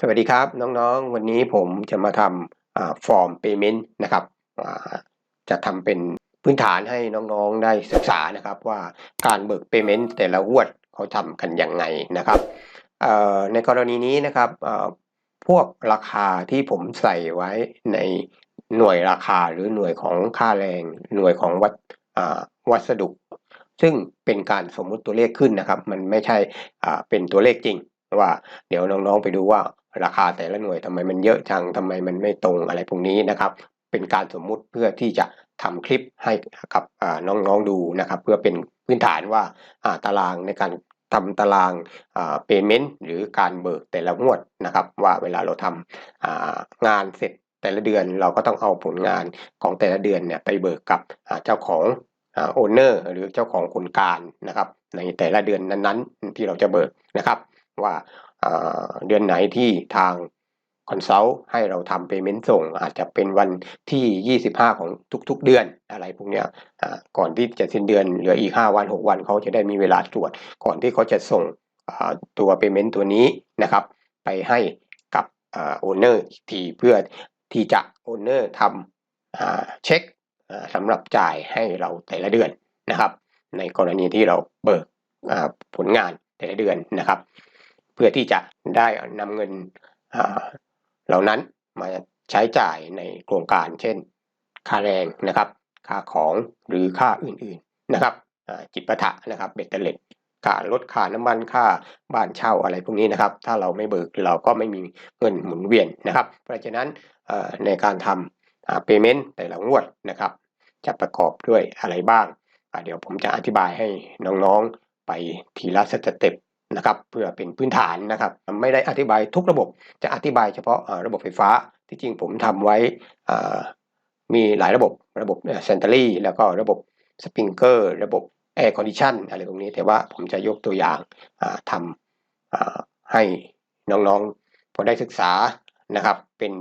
สวัสดีครับน้องๆ วันนี้ผมจะมาทำฟอร์มเ payment นะครับจะทำเป็นพื้นฐานให้น้องๆได้ศึกษานะครับว่าการเบิกเ payment แต่ละงวดเขาทำกันยังไงนะครับในกรณีนี้นะครับพวกราคาที่ผมใส่ไว้ในหน่วยราคาหรือหน่วยของค่าแรง หน่วยของวัดวัสดุ ซึ่งเป็นการสมมุติตัวเลขขึ้นนะครับ มันไม่ใช่เป็นตัวเลขจริงว่าเดี๋ยวน้อง ๆ ไปดูว่า ราคาแต่ละหน่วยทำไมมันเยอะจังทำไมมันไม่ตรงอะไรพวกนี้นะครับ เป็นการสมมุติเพื่อที่จะทำคลิปให้กับน้องๆดูนะครับ เพื่อเป็นพื้นฐานว่าตารางในการทำตารางอ่า payment หรือการเบิกแต่ละงวดนะครับ ว่าเวลาเราทำอ่างานเสร็จแต่ละเดือนเราก็ต้องเอาผลงานของแต่ละเดือนเนี่ยไปเบิกกับเจ้าของโอนเนอร์หรือเจ้าของคนการนะครับ ในแต่ละเดือนนั้นๆ ที่เราจะเบิกนะครับ ว่า เดือนไหนที่ทางคอนซัลท์ให้เราทำ payment ส่ง อาจจะเป็นวันที่ 25 ของทุกๆเดือนอะไรพวกเนี้ยก่อนที่จะสิ้นเดือนเหลืออีก 5 วัน 6 วันเขาจะได้มีเวลาตรวจ ก่อนที่เขาจะส่งตัว payment ตัวนี้นะครับ ไปให้กับโอนเนอร์อีกทีเพื่อที่จะโอนเนอร์ทำเช็คสำหรับจ่ายให้เราแต่ละเดือนนะครับ ในกรณีที่เราเบิกผลงานแต่ละเดือนนะครับ เพื่อที่จะได้นำเงินเหล่านั้นมาใช้จ่ายในโครงการ เช่น ค่าแรงนะครับ ค่าของหรือค่าอื่นๆนะครับจิตประทะนะครับเบ็ดเตล็ดค่ารถค่าน้ำมันค่าบ้านเช่าอะไรพวกนี้นะครับ ถ้าเราไม่เบิกเราก็ไม่มีเงินหมุนเวียนนะครับ เพราะฉะนั้นในการทำ payment แต่ละงวดนะครับ จะประกอบด้วยอะไรบ้าง เดี๋ยวผมจะอธิบายให้น้องๆไปทีละสเต็ป นะครับเพื่อเป็นพื้นฐานนะครับ ไม่ได้อธิบายทุกระบบจะอธิบายเฉพาะระบบไฟฟ้าที่จริงผมทำไว้มีหลายระบบระบบเซนเตอรี่แล้วก็ระบบสปริงเกอร์ระบบแอร์คอนดิชันอะไรตรงนี้แต่ว่าผมจะยกตัวอย่างทำให้น้องๆพอได้ศึกษานะครับเป็น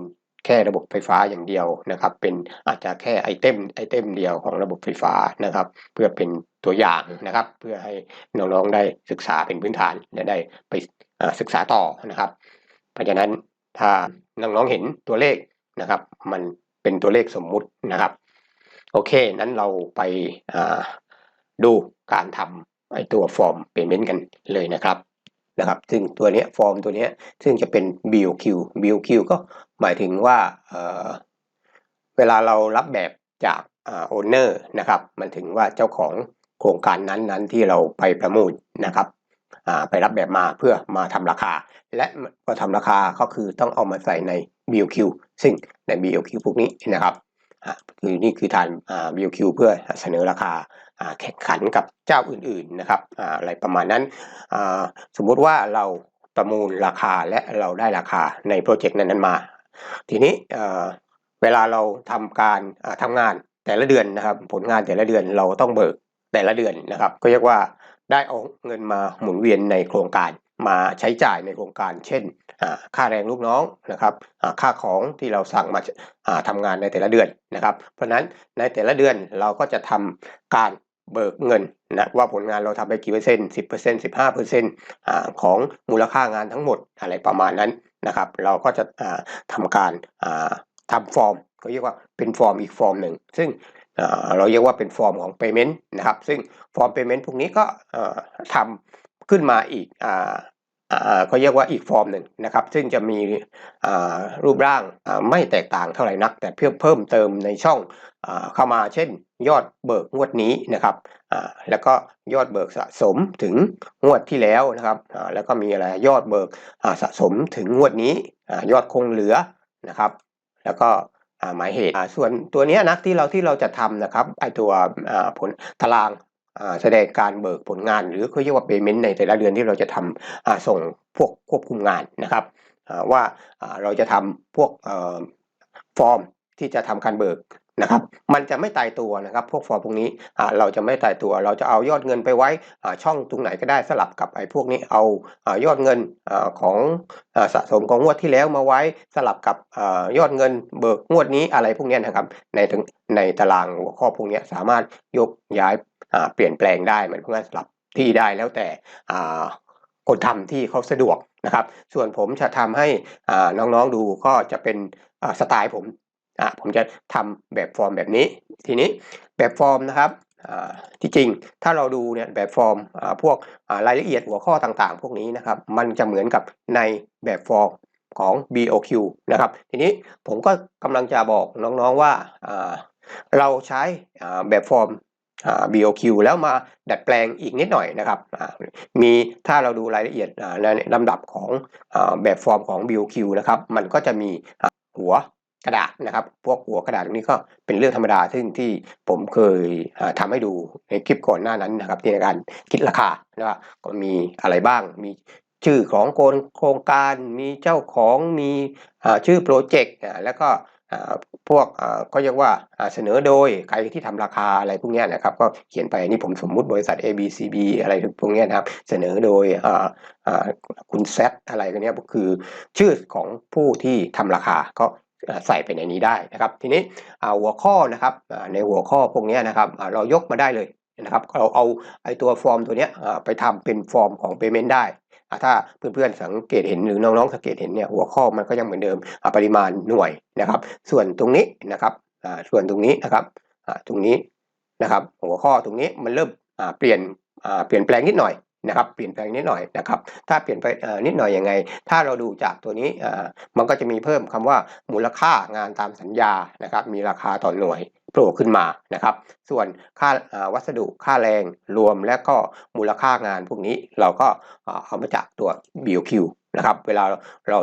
แค่ระบบไฟฟ้าอย่างเดียวนะครับ เป็นอาจจะแค่ไอเทมไอเทมเดียวของระบบไฟฟ้านะครับ เพื่อเป็นตัวอย่างนะครับ เพื่อให้น้องๆได้ศึกษาเป็นพื้นฐานและได้ไปศึกษาต่อนะครับ เพราะฉะนั้นถ้าน้องๆเห็นตัวเลขนะครับ มันเป็นตัวเลขสมมุตินะครับ โอเค นั้นเราไปดูการทำไอตัวฟอร์มเปเมนต์กันเลยนะครับ นะครับ ซึ่งตัวนี้ฟอร์มตัวนี้ซึ่งจะเป็น BOQ BOQ ก็หมายถึงว่าเเวลาเรารับแบบจากโอนเนอร์นะครับ มันถึงว่าเจ้าของโครงการนั้นๆ ที่เราไปประมูลนะครับไปรับแบบมาเพื่อมาทำราคา และพอทำราคาก็คือต้องเอามาใส่ใน BOQ ซึ่งใน BOQ พวกนี้นะครับคือนี่คือทาน BOQ เพื่อเสนอราคา แข่งขันกับเจ้าอื่นๆนะครับอะไรประมาณนั้นสมมุติว่าเราประมูลราคาและเราได้ราคาในโปรเจกต์นั้นๆมา ทีนี้เวลาเราทำการทำงานแต่ละเดือนนะครับผลงานแต่ละเดือนเราต้องเบิกแต่ละเดือนนะครับ ก็เรียกว่าได้เอาเงินมาหมุนเวียนในโครงการมาใช้จ่ายในโครงการ เช่น ค่าแรงลูกน้องนะครับค่าของที่เราสั่งมาทำงานในแต่ละเดือนนะครับ เพราะฉะนั้นในแต่ละเดือนเราก็จะทำการ เบิกเงินนะว่าผลงานเราทำไปกี่เปอร์เซ็นต์สิบเปอร์เซ็นต์สิบห้าเปอร์เซ็นต์ของมูลค่างานทั้งหมดอะไรประมาณนั้นนะครับ เราก็จะทำการทำฟอร์มก็เรียกว่าเป็นฟอร์มอีกฟอร์มหนึ่ง ซึ่งเราเรียกว่าเป็นฟอร์มของ payment นะครับ ซึ่งฟอร์ม payment พวกนี้ก็ทำขึ้นมาอีกเขาเรียกว่าอีกฟอร์มหนึ่งนะครับ ซึ่งจะมีรูปร่างไม่แตกต่างเท่าไหร่นัก แต่เพิ่มเพิ่มเติมในช่องเข้ามาเช่น ยอดเบิกงวดนี้นะครับแล้วก็ยอดเบิกสะสมถึงงวดที่แล้วนะครับแล้วก็มีอะไรยอดเบิกสะสมถึงงวดนี้ยอดคงเหลือนะครับ แล้วก็หมายเหตุส่วนตัวนี้นะที่เราที่เราจะทำนะครับไอตัวผลตารางแสดงการเบิกผลงาน หรือเขาเรียกว่า payment ในแต่ละเดือนที่เราจะทำส่งพวกควบคุมงานนะครับว่าเราจะทำพวกฟอร์มที่จะทำการเบิก นะครับมันจะไม่ตายตัวนะครับพวกฟอร์พวกนี้เราจะไม่ตายตัว เราจะเอายอดเงินไปไว้ช่องตรงไหนก็ได้สลับกับไอ้พวกนี้เอายอดเงินของสะสมของงวดที่แล้วมาไว้สลับกับยอดเงินเบิกงวดนี้อะไรพวกนี้นะครับในถึงในตารางหัวข้อพวกนี้สามารถยกย้ายเปลี่ยนแปลงได้มันเพื่อสลับที่ได้แล้วแต่คนทำที่เขาสะดวกนะครับ ส่วนผมจะทำให้น้องๆดูก็จะเป็นสไตล์ผม อ่าผมจะทำแบบฟอร์มแบบนี้ ทีนี้แบบฟอร์มนะครับที่จริงถ้าเราดูเนี่ยแบบฟอร์มพวกรายละเอียดหัวข้อต่างๆ พวกนี้นะครับมันจะเหมือนกับในแบบฟอร์มของ BOQ นะครับทีนี้ผมก็กำลังจะบอกน้องๆว่าเราใช้แบบฟอร์ม BOQ แล้วมาดัดแปลงอีกนิดหน่อยนะครับมีถ้าเราดูรายละเอียดในลำดับของอแบบฟอร์มของ BOQ นะครับมันก็จะมีหัว กระดาษนะครับ พวกหัวกระดาษตรงนี้ก็เป็นเรื่องธรรมดาซึ่งที่ผมเคยอ่าทำให้ดูในคลิปก่อนหน้านั้นนะครับที่ในการคิดราคานะครับก็มีอะไรบ้างมีชื่อของโครงโครงการมีเจ้าของมีชื่อโปรเจกต์แล้วก็พวกก็เรียกว่าเสนอโดยใครที่ทำราคาอะไรพวกนี้นะครับก็เขียนไปนี่ผมสมมุติบริษัท ABCB อะไรพวกนี้นะครับเสนอโดยคุณแซดอะไรพวกเนี้ยก็คือชื่อของผู้ที่ทำราคาก็ ใส่ไปในนี้ได้นะครับ ทีนี้หัวข้อนะครับในหัวข้อพวกนี้นะครับเรายกมาได้เลยนะครับเราเอาไอตัวฟอร์มตัวนี้ไปทำเป็นฟอร์มของ payment ได้ถ้าเพื่อนๆสังเกตเห็นหรือน้องๆสังเกตเห็นเนี่ยหัวข้อมันก็ยังเหมือนเดิมปริมาณหน่วยนะครับ ส่วนตรงนี้นะครับส่วนตรงนี้นะครับตรงนี้นะครับ หัวข้อตรงนี้มันเริ่มเปลี่ยนเปลี่ยนแปลงนิดหน่อย นะครับเปลี่ยนแปลงนิดหน่อยนะครับถ้าเปลี่ยนไปนิดหน่อยยังไง ถ้าเราดูจากตัวนี้มันก็จะมีเพิ่มคำว่ามูลค่างานตามสัญญานะครับมีราคาต่อหน่วยโผล่ขึ้นมานะครับ ส่วนค่าวัสดุค่าแรงรวมและก็มูลค่างานพวกนี้เราก็เอามาจากตัว BOQ นะครับเวลาเรา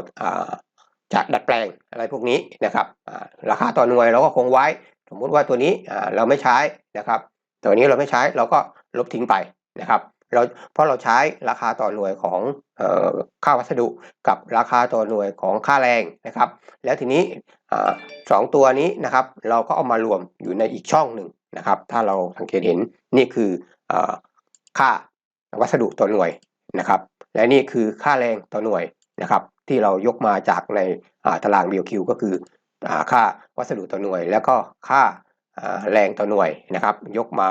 จะดัดแปลงอะไรพวกนี้นะครับราคาต่อหน่วยเราก็คงไว้ สมมุติว่าตัวนี้เราไม่ใช้นะครับตัวนี้เราไม่ใช้เราก็ลบทิ้งไปนะครับ เราเพราะเราใช้ราคาต่อหน่วยของออค่าวัสดุกับราคาต่อหน่วยของค่าแรงนะครับ แล้วทีนี้สองตัวนี้นะครับ เราก็เอามารวมอยู่ในอีกช่องหนึ่งนะครับ ถ้าเราสังเกตเห็นนี่คืออค่าวัสดุต่อหน่วยนะครับ และนี่คือค่าแรงต่อหน่วยนะครับ ที่เรายกมาจากในตาราง BOQ ก็คืออ่าค่าวัสดุต่อหน่วย แล้วก็ค่าแรงต่อหน่วยนะครับ ยกมา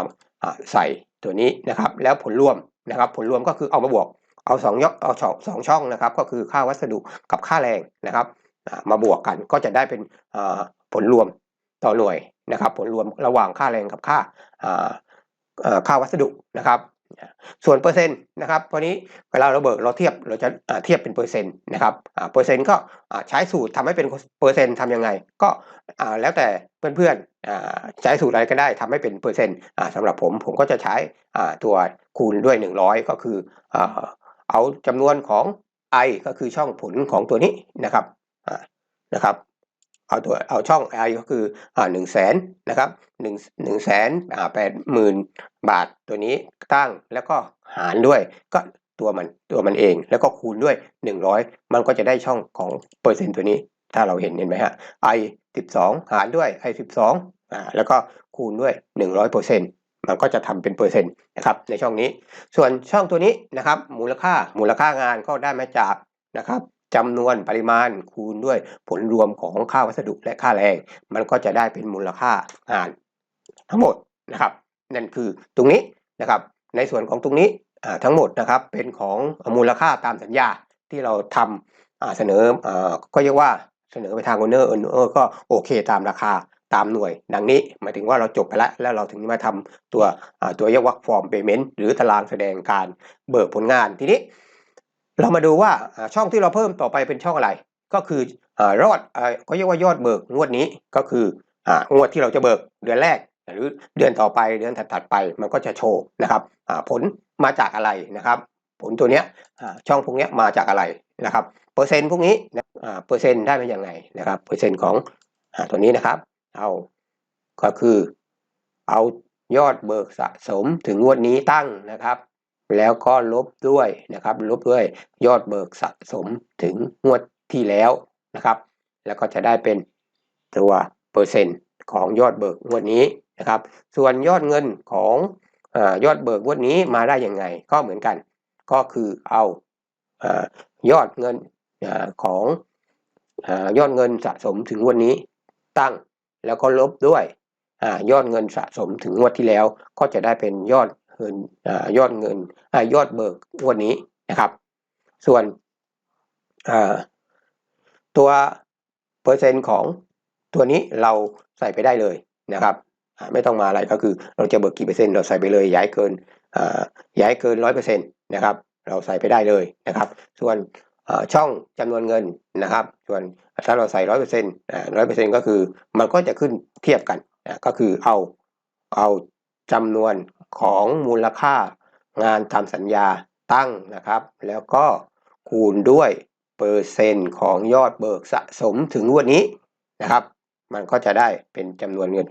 ใส่ตัวนี้นะครับ แล้วผลรวม นะครับ ผลรวมก็คือเอามาบวก เอาสองยกเอาสองช่องนะครับ ก็คือค่าวัสดุกับค่าแรงนะครับ มาบวกกันก็จะได้เป็นผลรวมต่อหน่วยนะครับ ผลรวมระหว่างค่าแรงกับค่าค่าวัสดุนะครับ ส่วนเปอร์เซ็นต์นะครับวันนี้เวลาเราเบิกเราเทียบเราจะเทียบเป็นเปอร์เซ็นต์นะครับเปอร์เซ็นต์ก็ใช้สูตรทำให้เป็นเปอร์เซ็นต์ทำยังไง ก็แล้วแต่เพื่อนๆใช้สูตรอะไรก็ได้ทำให้เป็นเปอร์เซ็นต์สำหรับผมผมก็จะใช้ตัว คูณด้วย 100 ก็คือเอาจำนวนของ i ก็คือช่องผลของตัวนี้นะครับนะครับเอาตัวเอาช่อง i ก็คือหนึ่งแสนนะครับหนึ่งหนึ่งแสนแปดหมื่นบาทตัวนี้ตั้งแล้วก็หารด้วยก็ตัวมันตัวมันเอง แล้วก็คูณด้วย 100 มันก็จะได้ช่องของเปอร์เซ็นต์ตัวนี้ ถ้าเราเห็นเห็นไหมฮะ i 12 หารด้วย i 12อ่าแล้วก็คูณด้วย 100เปอร์เซ็นต์ มันก็จะทำเป็นเปอร์เซ็นต์นะครับในช่องนี้ ส่วนช่องตัวนี้นะครับมูลค่ามูลค่างานก็ได้มาจากนะครับจำนวนปริมาณคูณด้วยผลรวมของค่าวัสดุและค่าแรง มันก็จะได้เป็นมูลค่างานทั้งหมดนะครับนั่นคือตรงนี้นะครับในส่วนของตรงนี้ทั้งหมดนะครับเป็นของมูลค่าตามสัญญาที่เราทำอ่าเสนออก็เรียกว่าเสนอไปทางโอเนอร์โอเนอร์ก็โอเคตามราคา ตามหน่วยดังนี้ หมายถึงว่าเราจบไปแล้วแล้วเราถึงมาทำตัวตัวเรียกว่าฟอร์มเ a เมนต์หรือตารางแสดงการเบิกผลงานทีนี้ เรามาดูว่าช่องที่เราเพิ่มต่อไปเป็นช่องอะไร ก็คืออรอดอก็เรียกว่ายอดเบิกงวดนี้ก็คืองวดที่เราจะเบิกเดือนแรก หรือเดือนต่อไปเดือนถัดๆไป มันก็จะโชว์นะครับผลมาจากอะไรนะครับ ผลตัวเนี้ยช่องพวกเนี้ยมาจากอะไรนะครับเปอร์เซ็นต์พวกนี้เปอร์เซ็นต์ได้มาอย่างไงนะครับเปอร์เซ็นต์ของอตัวนี้นะครับ เอา ก็คือเอายอดเบิกสะสมถึงงวดนี้ตั้งนะครับ แล้วก็ลบด้วยนะครับ ลบด้วยยอดเบิกสะสมถึงงวดที่แล้วนะครับ แล้วก็จะได้เป็นตัวเปอร์เซ็นต์ของยอดเบิกงวดนี้นะครับ ส่วนยอดเงินของอยอดเบิกงวดนี้มาได้ยังไง ก็เหมือนกัน ก็คือเอาอยอดเงินอของอยอดเงินสะสมถึงงวดนี้ตั้ง แล้วก็ลบด้วยอยอดเงินสะสมถึงงวดที่แล้วก็จะได้เป็นยอดเงินอยอดเงินอยอดเบิกงวดนี้นะครับ ส่วนตัวเปอร์เซ็นต์ของตัวนี้เราใส่ไปได้เลยนะครับไม่ต้องมาอะไรก็คือเราจะเบิกกี่เปอร์เซ็นต์เราใส่ไปเลยย้ายเกินย้ายเกินร้อยเปอร์เซ็นต์นะครับ เราใส่ไปได้เลยนะครับ ส่วน ช่องจำนวนเงินนะครับ ส่วนถ้าเราใส่ร้อยเปอร์เซ็นต์ร้อยเปอร์เซ็นต์ก็คือ มันก็จะขึ้นเทียบกันก็คือเอาเอาจำนวนของมูลค่างานทำสัญญาตั้งนะครับ แล้วก็คูณด้วยเปอร์เซ็นต์ของยอดเบิกสะสมถึงวันนี้นะครับ มันก็จะได้เป็นจำนวนเงิน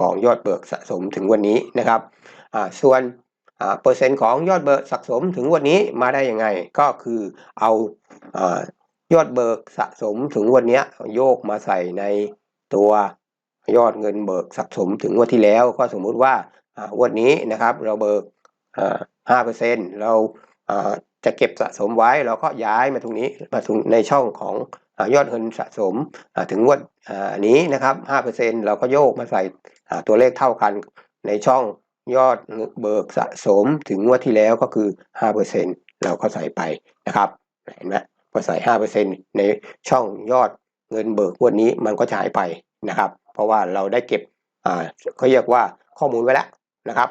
ของยอดเบิกสะสมถึงวันนี้นะครับส่วน เปอร์เซ็นต์ของยอดเบิกสะสมถึงวันนี้มาได้ยังไง ก็คือเอาอยอดเบิกสะสมถึงวันเนี้ยโยกมาใส่ในตัวยอดเงินเบิกสะสมถึงวันที่แล้ว ก็สมมุติว่าวันนี้นะครับเราเบิกห้าเปอร์เซ็นต์เราจะเก็บสะสมไว้เราก็ย้ายมาตรงนี้มาตรงในช่องของอยอดเงินสะสมถึงวดอ่านี้นะครับห้าเปอร์เซ็นเราก็โยกมาใส่ตัวเลขเท่ากันในช่อง ยอดเบิกสะสมถึงงวดที่แล้วก็คือห้าเปอร์เซ็นเราก็ใส่ไปนะครับ เห็นไหมพอใส่ห้าเปอร์เซ็นในช่องยอดเงินเบิกงวดนี้มันก็จะหายไปนะครับ เพราะว่าเราได้เก็บอ่าเขาเรียกว่าข้อมูลไว้แล้วนะครับ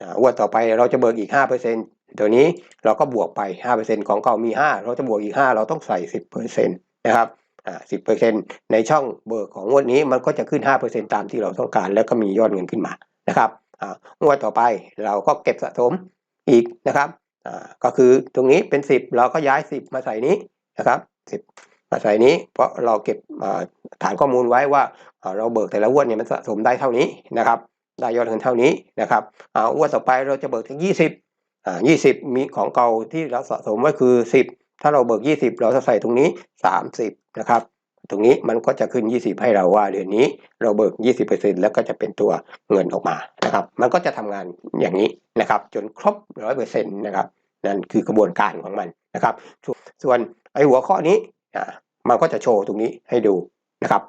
อ่างวดต่อไปเราจะเบิกอีกห้าเปอร์เซ็นตัวนี้เราก็บวกไป 5%ของเก่ามี 5 เราจะบวกอีก 5 เราต้องใส่ 10%นะครับอ่า10%ในช่องเบิกของงวดนี้มันก็จะขึ้น 5%ตามที่เราต้องการ แล้วก็มียอดเงินขึ้นมานะครับ งวดต่อไปเราก็เก็บสะสมอีกนะครับก็คือตรงนี้เป็น 10 เราก็ย้าย 10 มาใส่นี้นะครับ10มาใส่นี้ เพราะเราเก็บฐานข้อมูลไว้ว่าเราเบิกแต่ละงวดเนี่ยมันสะสมได้เท่านี้นะครับได้ยอดเงินเท่านี้นะครับอ่างวดต่อไปเราจะเบิกถึง 20อ่ายี่สิบมีของเก่าที่เราสะสมไว้คือสิบถ้าเราเบิกยี่สิบเราจะใส่ตรงนี้สามสิบนะครับ ตรงนี้มันก็จะขึ้นยี่สิบให้เราว่าเดือนนี้เราเบิกยี่สิบเปอร์เซ็นแล้วก็จะเป็นตัวเงินออกมานะครับ มันก็จะทำงานอย่างนี้นะครับ จนครบร้อยเปอร์เซ็นะครับนั่นคือกระบวนการของมันนะครับ ส่วนไอ้หัวข้อนี้อ่ามันก็จะโชว์ตรงนี้ให้ดูนะครับ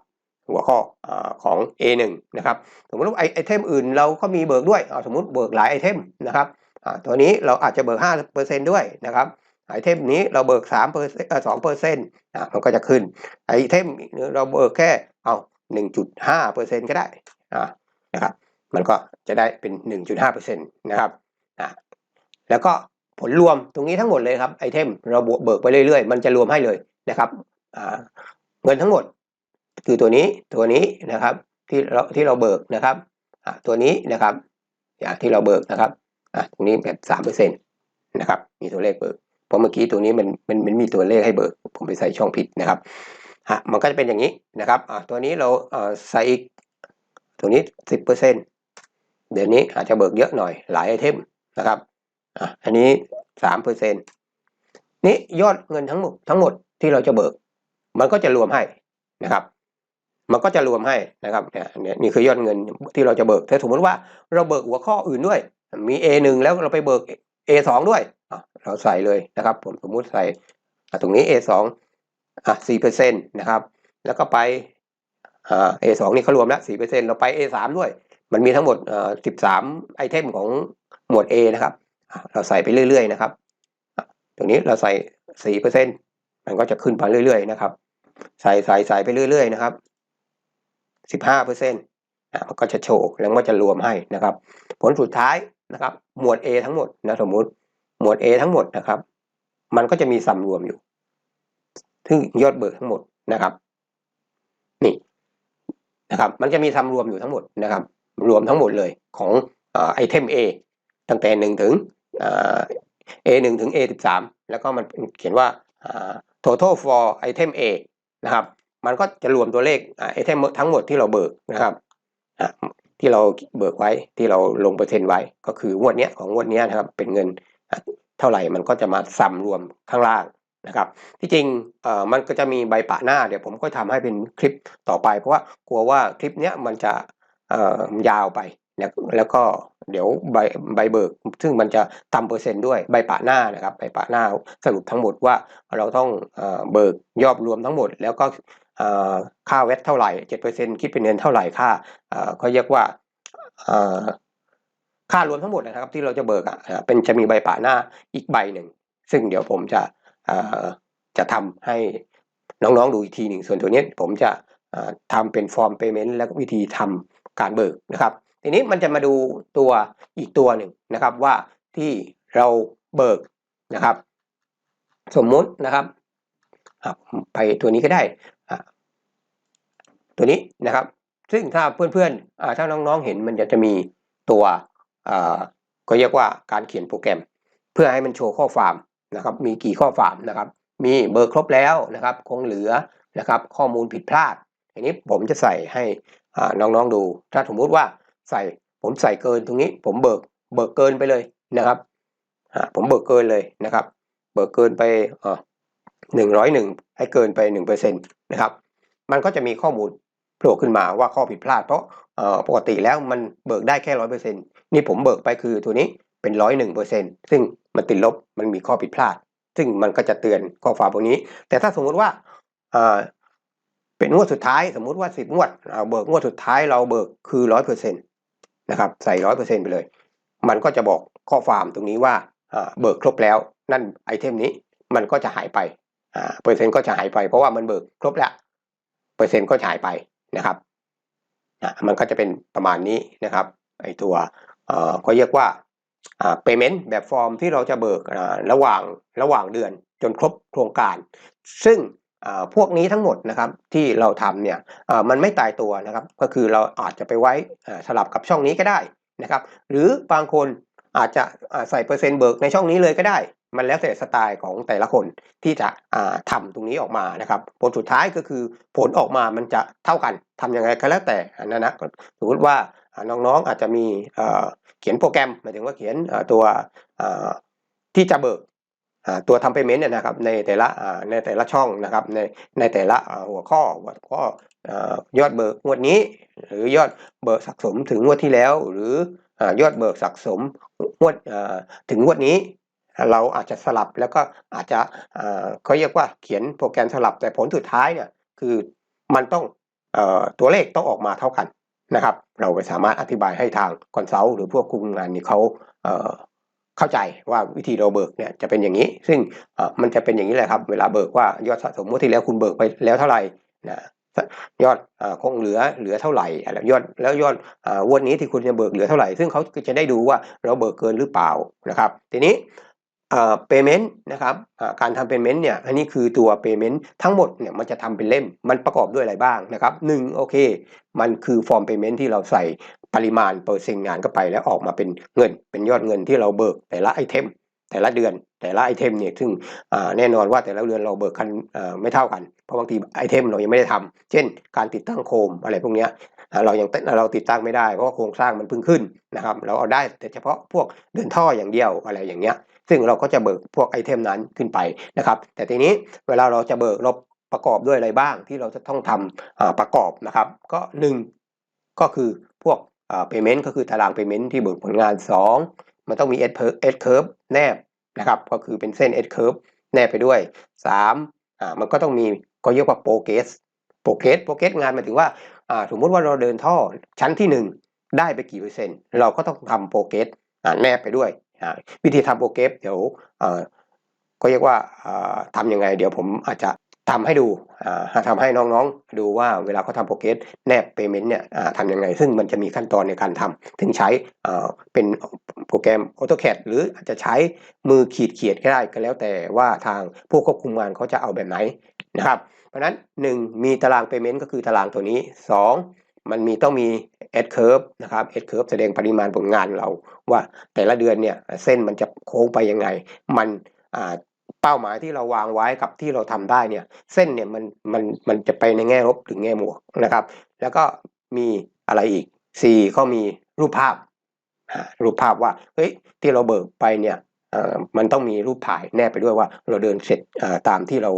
หัวข้ออของ A1 นะครับสมมติว่าไอเทมอื่นเราก็มีเบิกด้วยสมมติเบิกหลายไอเทมนะครับตัวนี้เราอาจจะเบิกห้าเปอร์เซ็นด้วยนะครับ ไอเทมนี้เราเบิกสามเปอร์เซ็นต์สองเปอร์เซ็นต์มันก็จะขึ้น ไอเทมเราเบิกแค่เอาหนึ่งจุดห้าเปอร์เซ็นต์ก็ได้อ่านะครับ มันก็จะได้เป็นหนึ่งจุดห้าเปอร์เซ็นต์นะครับอ่าแล้วก็ผลรวมตรงนี้ทั้งหมดเลยครับไอเทมเราเบิกไปเรื่อยๆ มันจะรวมให้เลยนะครับอ่าเงินทั้งหมด คือตัวนี้ตัวนี้นะครับ ที่เราที่เราเบิกนะครับอ่าตัวนี้นะครับอย่างที่เราเบิกนะครับอะตรงนี้แบบสามเปอร์เซ็นต์นะครับ มีตัวเลขเบิก เพราะเมื่อกี้ตัวนี้มันมันมันมีตัวเลขให้เบิก ผมไปใส่ช่องผิดนะครับฮะมันก็จะเป็นอย่างนี้นะครับอะตัวนี้เราเอ่อใส่อีกตัวนี้สิบเปอร์เซ็นต์เดี๋ยวนี้อาจจะเบิกเยอะหน่อยหลายไอเทมนะครับอะอันนี้สามเปอร์เซ็นต์นี่ยอดเงินทั้งหมดทั้งหมดที่เราจะเบิก มันก็จะรวมให้นะครับ มันก็จะรวมให้นะครับเนี่ยนี่คือยอดเงินที่เราจะเบิกถ้าสมมติว่าเราเบิกหัวข้ออื่นด้วย มี A1 แล้วเราไปเบิก A2 ด้วย เราใส่เลยนะครับ ผมสมมุติใส่ตรงนี้ A2 อะสี่เปอร์เซ็นต์นะครับ แล้วก็ไปอ่า A2 นี่เขารวมแล้วสี่เปอร์เซ็นต์เราไป A3 ด้วย มันมีทั้งหมดอ่อสิบสามไอเทมของหมวด A นะครับ เราใส่ไปเรื่อยๆนะครับ ตรงนี้เราใส่สี่เปอร์เซ็นต์มันก็จะขึ้นไปเรื่อยๆนะครับ ใส่ใส่ใส่ไปเรื่อยๆนะครับสิบห้าเปอร์เซ็นต์มันก็จะโชว์แล้วก็จะรวมให้นะครับ ผลสุดท้ายนะครับ หมวด A ทั้งหมดนะสมมุติ หมวด A ทั้งหมดนะครับ มันก็จะมีสัมรวมอยู่ซึ่งยอดเบิกทั้งหมดนะครับ นี่นะครับ มันจะมีสัมรวมอยู่ทั้งหมดนะครับ รวมทั้งหมดเลยของไอเทม A ตั้งแต่หนึ่งถึง A หนึ่งถึง A สิบสามแล้วก็มันเขียนว่า total for item A นะครับ มันก็จะรวมตัวเลขไอเทมทั้งหมดที่เราเบิกนะครับที่เราเบิกไว้ที่เราลงเปอร์เซ็นต์ไว้ ก็คืองวดเนี้ยของงวดเนี้ยนะครับ เป็นเงิน เท่าไหร่มันก็จะมาซ้ำรวมข้างล่างนะครับที่จริงมันก็จะมีใบปะหน้าเดี๋ยวผมก็ทำให้เป็นคลิปต่อไป เพราะว่ากลัวว่าคลิปเนี้ยมันจะยาวไปนะแล้วก็เดี๋ยวใบใบเบิก ซึ่งมันจะต่ำเปอร์เซ็นต์ด้วยใบปะหน้านะครับใบปะหน้าสรุปทั้งหมดว่าเราต้องเบิกยอดรวมทั้งหมด แล้วก็ค่าเวทเท่าไหร่เจ็ดเปอร์เซ็นคิดเป็นเงินเท่าไหร่ค่าเขาเรียกว่า ค่ารวมทั้งหมดนะครับ ที่เราจะเบิกอะเป็นจะมีใบป่าหน้าอีกใบหนึ่ง ซึ่งเดี๋ยวผมจะจะทำให้น้องๆดูอีกทีหนึ่งส่วนตัวนี้ผมจะอ่าทำเป็นฟอร์ม payment แล้วก็วิธีทำการเบิกนะครับ ทีนี้มันจะมาดูตัวอีกตัวหนึ่งนะครับว่าที่เราเบิกนะครับ สมมุตินะครับไปตัวนี้ก็ได้ตัวนี้นะครับ ซึ่งถ้าเพื่อนๆถ้าน้องๆเห็นมันจะจะมีตัว ก็เรียกว่าการเขียนโปรแกรม เพื่อให้มันโชว์ข้อความนะครับ มีกี่ข้อความนะครับ มีเบอร์ครบแล้วนะครับ คงเหลือนะครับ ข้อมูลผิดพลาดอันนี้ผมจะใส่ให้น้องๆดู ถ้าสมมุติว่าใส่ผมใส่เกินตรงนี้ ผมเบิกเบิกเกินไปเลยนะครับผมเบิกเกินเลยนะครับ เบิกเกินไปหนึ่งร้อยหนึ่งให้เกินไปหนึ่งเปอร์เซ็นตนะครับ มันก็จะมีข้อมูลโผล่ขึ้นมาว่าข้อผิดพลาดเพราะ ปกติแล้วมันเบิกได้แค่ร้อยเปอร์เซ็นต์นี่ผมเบิกไปคือตัวนี้เป็นร้อยหนึ่งเปอร์เซ็นต์ซึ่งมันติดลบมันมีข้อผิดพลาด ซึ่งมันก็จะเตือนข้อความพวกนี้ แต่ถ้าสมมุติว่าเป็นงวดสุดท้ายสมมุติว่าสิบงวดเอาเบิกงวดสุดท้ายเราเบิกคือร้อยเปอร์เซ็นต์นะครับใส่ร้อยเปอร์เซ็นต์ไปเลย มันก็จะบอกข้อความตรงนี้ว่าเบิกครบแล้ว นั่นไอเทมนี้มันก็จะหายไปเปอร์เซ็นต์ก็จะหายไปเพราะว่ามันเบิกครบแล้วเปอร์เซ็นต์ก็หายไปนะครับ อะมันก็จะเป็นประมาณนี้นะครับไอตัวเอ่อก็เรียกว่า payment แบบฟอร์มที่เราจะเบิกระหว่างระหว่างเดือนจนครบโครงการ ซึ่งพวกนี้ทั้งหมดนะครับที่เราทำเนี่ยมันไม่ตายตัวนะครับ ก็คือเราอาจจะไปไว้สลับกับช่องนี้ก็ได้นะครับ หรือบางคนอาจจะใส่เปอร์เซ็นต์เบิกในช่องนี้เลยก็ได้ มันแล้วแต่สไตล์ของแต่ละคนที่จะอ่าทำตรงนี้ออกมานะครับ ผลสุดท้ายก็คือผลออกมามันจะเท่ากันทำยังไงก็แล้วแต่อันะนะสมมติว่าน้องๆอาจจะมีเขียนโปรแกรมหมายถึงว่าเขียนตัวที่จะเบิกตัวทำ payment เนี่ยนะครับในแต่ละในแต่ละช่องนะครับในในแต่ละหัวข้อหัวข้ออยอดเบิกงวดนี้ หรือยอดเบิกสะสมถึงงวดที่แล้ว หรืออยอดเบิกสะสมงวดถึงงวดนี้ เราอาจจะสลับแล้วก็อาจจะเขาเรียกว่าเขียนโปรแกรมสลับแต่ผลสุดท้ายเนี่ยคือมันต้องอตัวเลขต้องออกมาเท่ากันนะครับ เราไปสามารถอธิบายให้ทางคอนซัลท์หรือพวกคุมงานนี่เขาเเข้าใจว่าวิธีเราเบิกเนี่ยจะเป็นอย่างนี้ ซึ่งมันจะเป็นอย่างนี้แหละครับ เวลาเบิกว่ายอดสะสมงวดที่แล้วคุณเบิกไปแล้วเท่าไหร่นะยอดคงเหลือเหลือเท่าไหร่ยอดแล้วยอดวดนี้ที่คุณจะเบิกเหลือเท่าไหร่ ซึ่งเขาจะได้ดูว่าเราเบิกเกินหรือเปล่านะครับ ทีนี้ เอ่อ payment นะครับการทำ payment เนี่ยอันนี้คือตัว payment ทั้งหมดเนี่ยมันจะทำเป็นเล่มมันประกอบด้วยอะไรบ้างนะครับหนึ่งโอเค มันคือฟอร์ม payment ที่เราใส่ปริมาณเปอร์เซ็นต์งานเข้าไปแล้วออกมาเป็นเงิน เป็นยอดเงินที่เราเบิกแต่ละไอเทมแต่ละเดือนแต่ละไอเทมเนี่ยซึ่งแน่นอนว่าแต่ละเดือนเราเบิกกันไม่เท่ากัน เพราะบางทีไอเทมเรายังไม่ได้ทำเช่น การติดตั้งโคมอะไรพวกเนี้ยอ่าเรายังเราติดตั้งไม่ได้เพราะว่าโครงสร้างมันเพิ่งขึ้นนะครับ เราเอาได้แต่เฉพาะพวกเดินท่ออย่างเดียวอะไรอย่างเงี้ย ซึ่งเราก็จะเบิกพวกไอเทมนั้นขึ้นไปนะครับแต่ทีนี้เวลาเราจะเบิกเราประกอบด้วยอะไรบ้างที่เราจะต้องทำอ่าประกอบนะครับก็หนึ่งก็คือพวกอ่า payment ก็คือตาราง payment ที่เบิกผลงานสองมันต้องมี S curve S curve แนบนะครับก็คือเป็นเส้น S curve แนบไปด้วยสามอ่ามันก็ต้องมีก็เรียกว่า progress progress progress งานหมายถึงว่าอ่าสมมติว่าเราเดินท่อชั้นที่หนึ่งได้ไปกี่เปอร์เซ็นต์ เราก็ต้องทำ progress อ่าแนบไปด้วย วิธีทำโปรเกรสเดี๋ยวก็เรียกว่าทำยังไง เดี๋ยวผมอาจจะทำให้ดูอ่าทำให้น้องๆ ดูว่าเวลาเขาทำโปรเกรสแนบ payment เนี่ยทำยังไง ซึ่งมันจะมีขั้นตอนในการทำถึงใช้เป็นโปรแกรม AutoCAD หรืออาจจะใช้มือขีดเขียนก็ได้ก็แล้วแต่ว่าทางผู้ควบคุมงานเขาจะเอาแบบไหนนะครับ เพราะฉะนั้น 1 มีตาราง payment ก็คือตารางตัวนี้ 2 มันมีต้องมี S curve นะครับ S curve แสดงปริมาณผลงานเรา ว่าแต่ละเดือนเนี่ยเส้นมันจะโค้งไปยังไง มันเป้าหมายที่เราวางไว้กับที่เราทำได้เนี่ย เส้นเนี่ยมันมันมันจะไปในแง่ลบหรือแง่บวกนะครับ แล้วก็มีอะไรอีก C ก็มีรูปภาพรูปภาพว่าเฮ้ยที่เราเบิกไปเนี่ยมันต้องมีรูปถ่ายแนบไปด้วยว่าเราเดินเสร็จตามที่เรา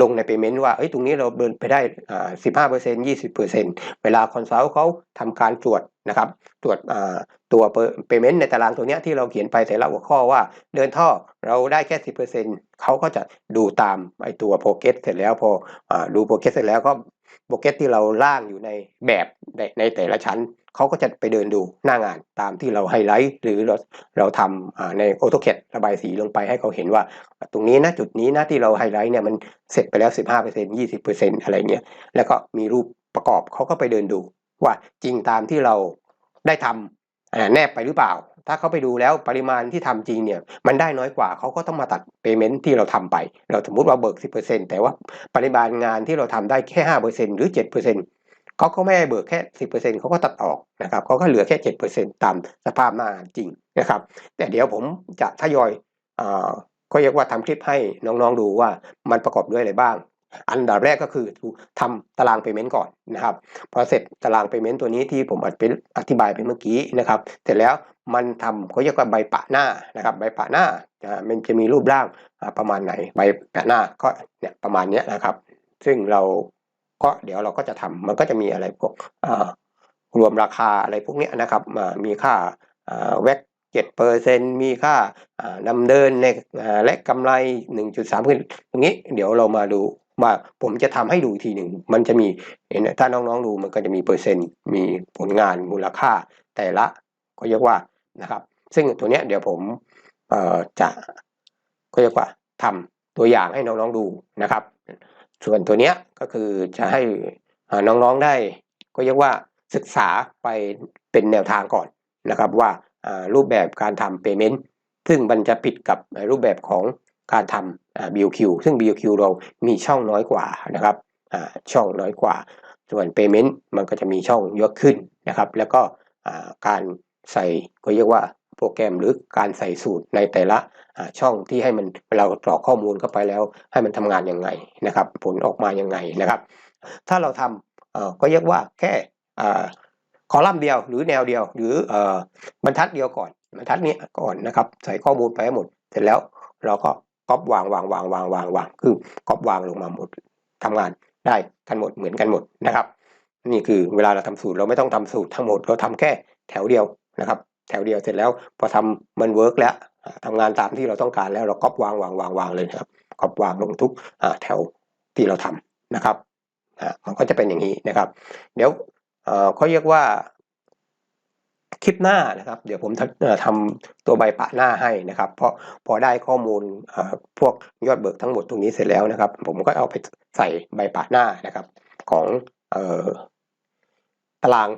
ลงใน payment ว่าเอ้ยตรงนี้เราเดินไปได้อ่าสิบห้าเปอร์เซ็นยี่สิบเปอร์เซ็นเวลาคอนซัลท์เขาทำการตรวจนะครับตรวจอ่าตัว payment ในตารางตัวเนี้ยที่เราเขียนไปแต่ละหัวข้อว่า เดินท่อเราได้แค่สิบเปอร์เซ็นเขาก็จะดูตามไอตัวโปรเกสเสร็จแล้วพออ่าดูโปรเกสเสร็จแล้วก็โปรเกสที่เราล่างอยู่ในแบบในในแต่ละชั้น เขาก็จะไปเดินดูหน้างานตามที่เราไฮไลท์หรือเราเราทำใน AutoCAD ระบายสีลงไปให้เขาเห็นว่า ตรงนี้นะจุดนี้นะที่เราไฮไลท์เนี่ยมันเสร็จไปแล้ว 15% 20%อะไรเงี้ยแล้วก็มีรูปประกอบเขาก็ไปเดินดู ว่าจริงตามที่เราได้ทำแนบไปหรือเปล่า ถ้าเขาไปดูแล้วปริมาณที่ทำจริงเนี่ยมันได้น้อยกว่าเขาก็ต้องมาตัด payment ที่เราทำไป เราสมมุติว่าเบิก 10%แต่ว่าปริมาณงานที่เราทำได้แค่ 5%หรือ 7% เขาก็ไม่ให้เบิกแค่ 10%เขาก็ตัดออกนะครับเขาก็เหลือแค่ 7%ตามสภาพหน้างานจริงนะครับ แต่เดี๋ยวผมจะทยอยอ่าก็เรียกว่าทำคลิปให้น้องๆดูว่ามันประกอบด้วยอะไรบ้าง อันดับแรกก็คือทำตาราง payment ก่อนนะครับ พอเสร็จตาราง payment ตัวนี้ที่ผมอธิอธิบายไปเมื่อกี้นะครับ เสร็จแล้วมันทำเขาเรียกว่าใบปะหน้านะครับ ใบปะหน้ามันจะมีรูปร่างประมาณไหนใบปะหน้าก็เนี่ยประมาณนี้นะครับ ซึ่งเรา ก็เดี๋ยวเราก็จะทำมันก็จะมีอะไรพวกรวมราคาอะไรพวกนี้นะครับมีค่าแวกเจ็ดเปอร์เซ็นมีค่าอ่านำเดินในและกำไรหนึ่งจุดสามตรงนี้เดี๋ยวเรามาดูว่าผมจะทำให้ดูอีกทีหนึ่งมันจะมีถ้าน้องๆดูมันก็จะมีเปอร์เซ็นต์มีผลงานมูลค่าแต่ละก็เรียกว่านะครับ ซึ่งตัวเนี้ยเดี๋ยวผมจะก็เรียกว่าทำตัวอย่างให้น้องๆดูนะครับ ส่วนตัวเนี้ย ก็คือจะให้น้องๆได้ ก็เรียกว่าศึกษาไปเป็นแนวทางก่อนนะครับว่ารูปแบบการทำ payment ซึ่งมันจะผิดกับรูปแบบของการทำ BOQ ซึ่ง BOQ เรามีช่องน้อยกว่านะครับช่องน้อยกว่า ส่วน payment มันก็จะมีช่องเยอะขึ้นนะครับ แล้วก็การใส่ก็เรียกว่า โปรแกรมหรือการใส่สูตรในแต่ละช่องที่ให้มันเรากรอกข้อมูลเข้าไปแล้ว ให้มันทำงานยังไงนะครับ ผลออกมายังไงนะครับ ถ้าเราทำก็เรียกว่าแค่คอลัมน์เดียวหรือแนวเดียว หรืออบรรทัดเดียวก่อนบรรทัดนี้ก่อนนะครับ ใส่ข้อมูลไปให้หมด เสร็จแล้วเราก็ก๊อปวางวางวางวางวางวางคือก๊อปวางลงมาหมดทำงานได้กันหมดเหมือนกันหมดนะครับ นี่คือเวลาเราทำสูตรเราไม่ต้องทำสูตรทั้งหมดเราทำแค่แถวเดียวนะครับ แถวเดียวเสร็จแล้วพอทำมันเวิร์กแล้วอ่าทำงานตามที่เราต้องการแล้วเราก๊อปวางวางวางวางเลยนะครับก๊อปวางลงทุกแถวที่เราทำนะครับมันก็จะเป็นอย่างนี้นะครับ เดี๋ยวเขาเรียกว่าคลิปหน้านะครับ เดี๋ยวผมทำเอ่อทำตัวใบปะหน้าให้นะครับ เพราะพอได้ข้อมูลพวกยอดเบิกทั้งหมดตรงนี้เสร็จแล้วนะครับ ผมก็เอาไปใส่ใบปะหน้านะครับ ของออตาราง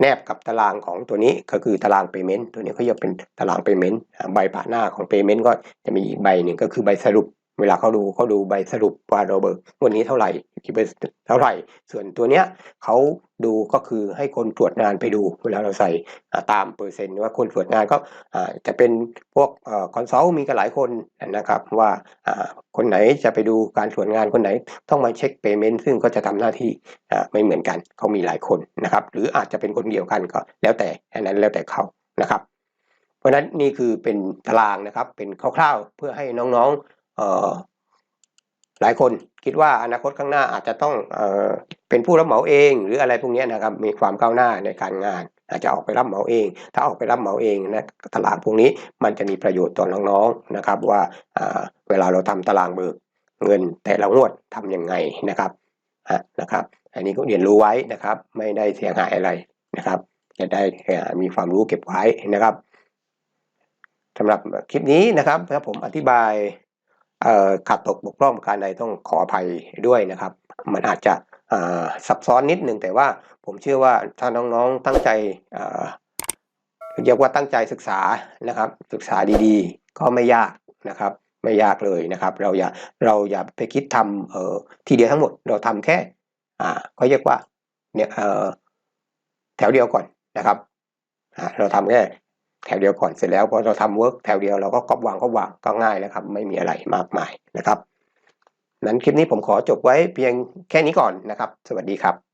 แนบกับตารางของตัวนี้ก็คือตาราง payment ตัวนี้เขาเรียกเป็นตาราง payment อ่าใบปะหน้าของ payment ก็จะมีอีกใบหนึ่งก็คือใบสรุป เวลาเขาดูเขาดูใบสรุปว่าเราเบิกวันนี้เท่าไหร่กี่เปอร์เซ็นเท่าไหร่ ส่วนตัวเนี้ยเขาดูก็คือให้คนตรวจงานไปดู เวลาเราใส่ตามเปอร์เซ็นต์ว่าคนตรวจงานก็จะเป็นพวกอคอนซัลท์มีกันหลายคนนะครับว่าคนไหนจะไปดูการตรวจงานคนไหนต้องมาเช็ค payment ซึ่งก็จะทำหน้าที่ไม่เหมือนกันเขามีหลายคนนะครับหรืออาจจะเป็นคนเดียวกันก็แล้วแต่อันนั้นแล้วแต่เขานะครับ เพราะฉะนั้นนี่คือเป็นตารางนะครับเป็นคร่าวๆเพื่อให้น้องๆ หลายคนคิดว่าอนาคตข้างหน้าอาจจะต้องเออเป็นผู้รับเหมาเอง หรืออะไรพวกนี้นะครับมีความก้าวหน้าในการงาน อาจจะออกไปรับเหมาเอง ถ้าออกไปรับเหมาเองนะตารางพวกนี้มันจะมีประโยชน์ต่อน้องๆนะครับ ว่าเวลาเราทำตารางเบิกเงินแต่ละงวดทำยังไงนะครับอะนะครับ อันนี้ก็เรียนรู้ไว้นะครับ ไม่ได้เสียหายอะไรนะครับ จะได้มีความรู้เก็บไว้นะครับสำหรับคลิปนี้นะครับถ้าผมอธิบาย ขัดตกบกพร่องประการใดต้องขออภัยด้วยนะครับ มันอาจจะซับซ้อนนิดนึงแต่ว่าผมเชื่อว่าถ้าน้องๆตั้งใจเรียกว่าตั้งใจศึกษานะครับ ศึกษาดีๆ ก็ไม่ยากนะครับ ไม่ยากเลยนะครับ เราอย่าเราอย่าไปคิดทำเอ่อทีเดียวทั้งหมดเราทำแค่อ่าเขาเรียกว่าเนี่ยเอ่อแถวเดียวก่อนนะครับเราทำแค่ แถวเดียวก่อนเสร็จแล้วพอเราทำเวิร์กแถวเดียวเราก็ก๊อปวางก็วางก็ง่ายแล้วครับ ไม่มีอะไรมากมายนะครับ นั้นคลิปนี้ผมขอจบไว้เพียงแค่นี้ก่อนนะครับ สวัสดีครับ